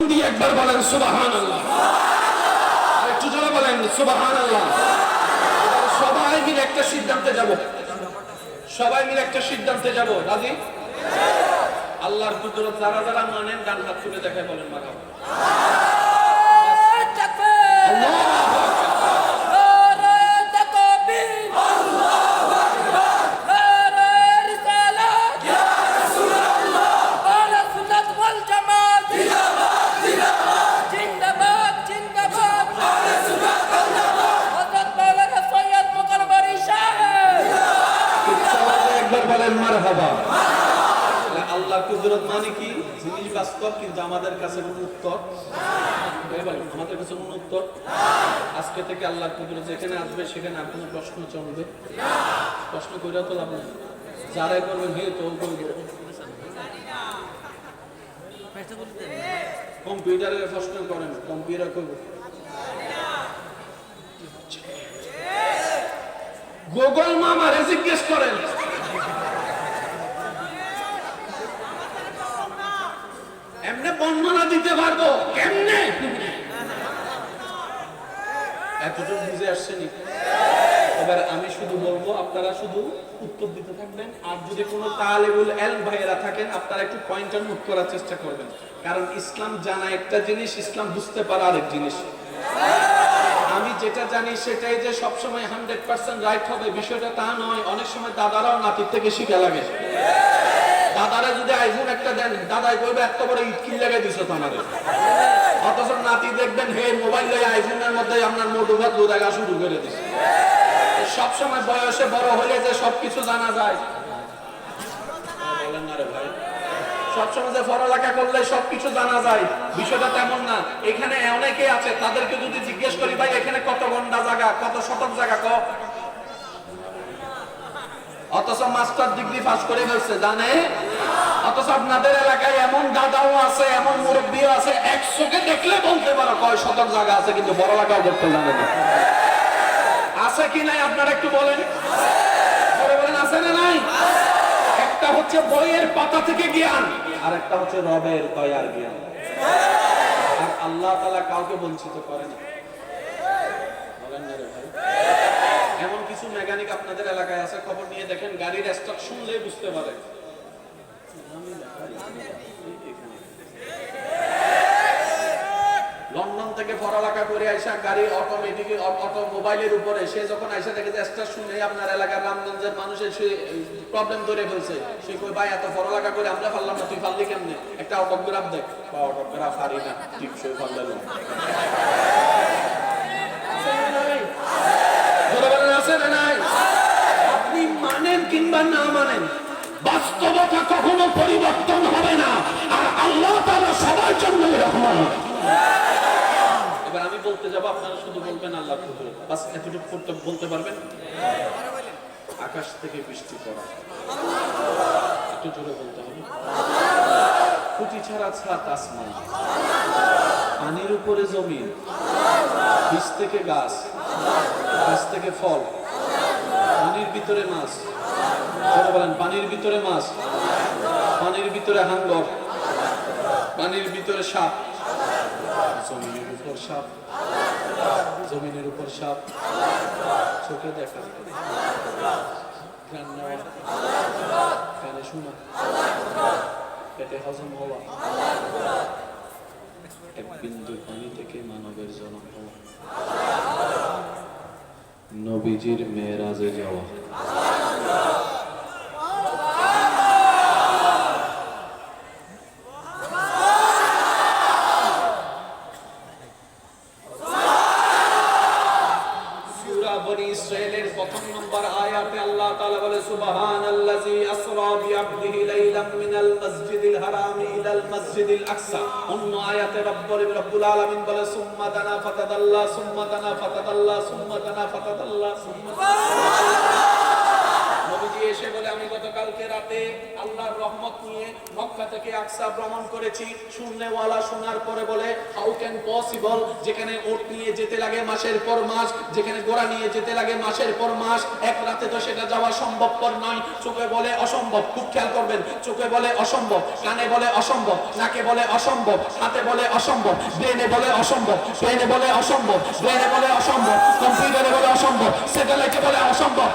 দিয়ে একবার বলেন সুবাহান আল্লাহ একটু জোরে বলেন সুবাহান আল্লাহ সবাই মিলে একটা সিদ্ধান্তে যাব। সবাই মিলে একটা সিদ্ধান্তে যাব। রাজি? আল্লাহর কুদরত যারা যারা মানেন ডান হাত তুলে দেখায় বলেন মাথা একবার কুদরত মানে কি? জিনিস বাস্তব, কিন্তু আমাদের কাছে কোনো উত্তর। আমাদের কাছে কোনো উত্তর? আজকে থেকে আল্লাহ কুদরত যেখানে আসবে, সেখানে আর কোনো প্রশ্ন চলবে? প্রশ্ন করে তো লাভ নেই। যারাই করবেন হে তো করব কম্পিউটারের প্রশ্ন করেন, কম্পিউটার করব গুগল মামারে জিজ্ঞেস করেন এমনি বর্ণনা দিতে পারব কেমনে বুঝে আসছেনি? এবার আমি শুধু বলব, আপনারা শুধু উত্তর দিতে থাকবেন, আর যদি কোনো তালেবুল এল ভাইয়েরা থাকেন, আপনারা একটু পয়েন্টার নোট করার চেষ্টা করবেন। কারণ ইসলাম জানা একটা জিনিস, ইসলাম বুঝতে পারা আরেক জিনিস। আমি যেটা জানি সেটাই যে সবসময় হান্ড্রেড পার্সেন্ট রাইট হবে, বিষয়টা তা নয়। অনেক সময় দাদারাও নাতির থেকে শিখে লাগে। দাদারা যদি আইফোন একটা দেন, দাদাই কইবে, এত বড় ইট কিল লাগাই দিছো তো আমাদের অথচ নাতি দেখবেন, হে মোবাইল লই আইফোনের মধ্যে আপনার মোটু ভাত দেখা শুরু করে দিছে। সবসময় বয়সে বড় হলে যে সবকিছু জানা যায়। সবসময় যে পড়ালেখা করলে সবকিছু জানা যায়, বিষয়টা তেমন না। এখানে অনেকে আছে, তাদেরকে যদি জিজ্ঞেস করি, ভাই, এখানে কত ঘণ্টা জায়গা কত শতক জায়গা ক? অথচ মাস্টার ডিগ্রি পাস করে ফেলছে, জানে? অথচ আপনাদের এলাকায় এমন দাদাও আছে, এমন মুরব্বীও আছে একশোকে দেখলে বলতে পারো কয় শতক জায়গা আছে, কিন্তু বড় লাগাও করতে জানে না। আছে কি নাই, আপনারা একটু বলেন। বলেন, আছে না নাই? একটা হচ্ছে বইয়ের পাতা থেকে জ্ঞান, আর একটা হচ্ছে রবের দয়ার জ্ঞান। আর আল্লাহ তালা কাউকে বঞ্চিত করে না। বলেন না ভাই। এমন কিছু মেকানিক আপনাদের এলাকায় আছে, খবর নিয়ে দেখেন, গাড়ির স্টক শুনলে বুঝতে পারে। থেকে পড়ালেখা করে আইসা গাড়ি অটোমেটিক অটো মোবাইলের উপরে, সে যখন আইসা দেখে যে একটা শুনে আপনার এলাকার রামগঞ্জের মানুষের সে প্রবলেম ধরে ফেলছে। সে কই ভাই, এত পড়ালেখা করে আমরা পারলাম না, তুই পারলি কেমনে? একটা অটোগ্রাফ দেখ। বা অটোগ্রাফ পারি না, টিপসই পারলাম বলতে যাব, আপনারা শুধু বলবেন আল্লাহ কুদরত বাস এতটুকু করতে বলতে পারবেন? আকাশ থেকে বৃষ্টি পড়া। একটু জোরে বলতে হবে। খুঁটি ছাড়া ছাদ আসমান। পানির উপরে জমি। বীজ থেকে গাছ। গাছ থেকে ফল। পানির ভিতরে মাছ। বলেন, পানির ভিতরে মাছ। পানির ভিতরে হাঙ্গর। পানির ভিতরে সাপ। জমিনের উপর সাপ। জমিনের উপর সাপ। চোখে দেখা। ঘ্রাণ নেওয়া। কানে শোনা। পেটে হজম হওয়া। এক বিন্দু পানি থেকে মানবের জন্ম হওয়া। নবীজির মেয়েরাজে যাওয়া। আসরা বিআবদিহি লাইলাম মিনাল মাসজিদিল হারামি ইলাল মাসজিদিল আকসা অন্য আয়াতে রব্বুল রব্বুল আলামিন বলে সুম্মা দানা ফাতাদাল্লা সুম্মা দানা ফাতাদাল্লা সুম্মা দানা ফাতাদাল্লা সুম্মা রহমত নিয়ে মক্কা থেকে আকসা ভ্রমণ করেছি। শোনার পরে বলে হাউ ক্যান পসিবল যেখানে ওট নিয়ে যেতে লাগে মাসের পর মাস, যেখানে গোড়া নিয়ে যেতে লাগে মাসের পর মাস, এক রাতে তো সেটা যাওয়া নয়। চোখে বলে, অসম্ভব, খুব খেয়াল করবেন। চোখে বলে, অসম্ভব। কানে বলে, অসম্ভব। নাকে বলে, অসম্ভব। হাতে বলে, অসম্ভব। ব্রেনে বলে, অসম্ভব। ব্রেনে বলে, অসম্ভব। ব্রেনে বলে, অসম্ভব। কম্পিউটারে বলে, অসম্ভব। স্যাটেলাইটে বলে, অসম্ভব।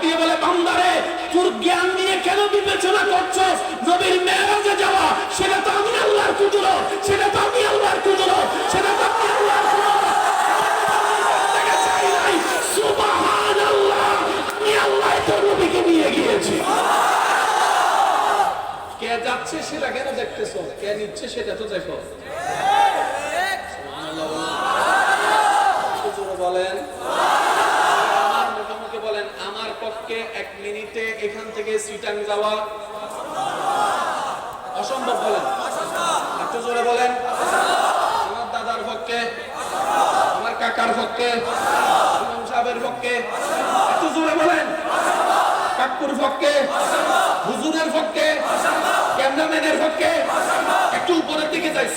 দিয়ে বলে, বান্দারে, তোর জ্ঞান নিয়ে কেন বিবেচনা করছ? নবীর মেরাজে যাওয়া, সেটা তো আমি আল্লাহর কুদরত, সেটা তো আমি আল্লাহর কুদরত, সেটা তো আমি আল্লাহর কেন দেখতেছো তো দেখো বলেন বলেন আমার পক্ষে এক মিনিটে এখান থেকে সিটাং যাওয়া অসম্ভব বলেন। একটু জোরে বলেন। আমার দাদার পক্ষে, আমার কাকার পক্ষে সাহেবের পক্ষে, একটু জোরে বলেন। কাকুর পক্ষে, হুজুরের পক্ষে, ক্যামেরাম্যানের পক্ষে, একটু উপরের দিকে যাই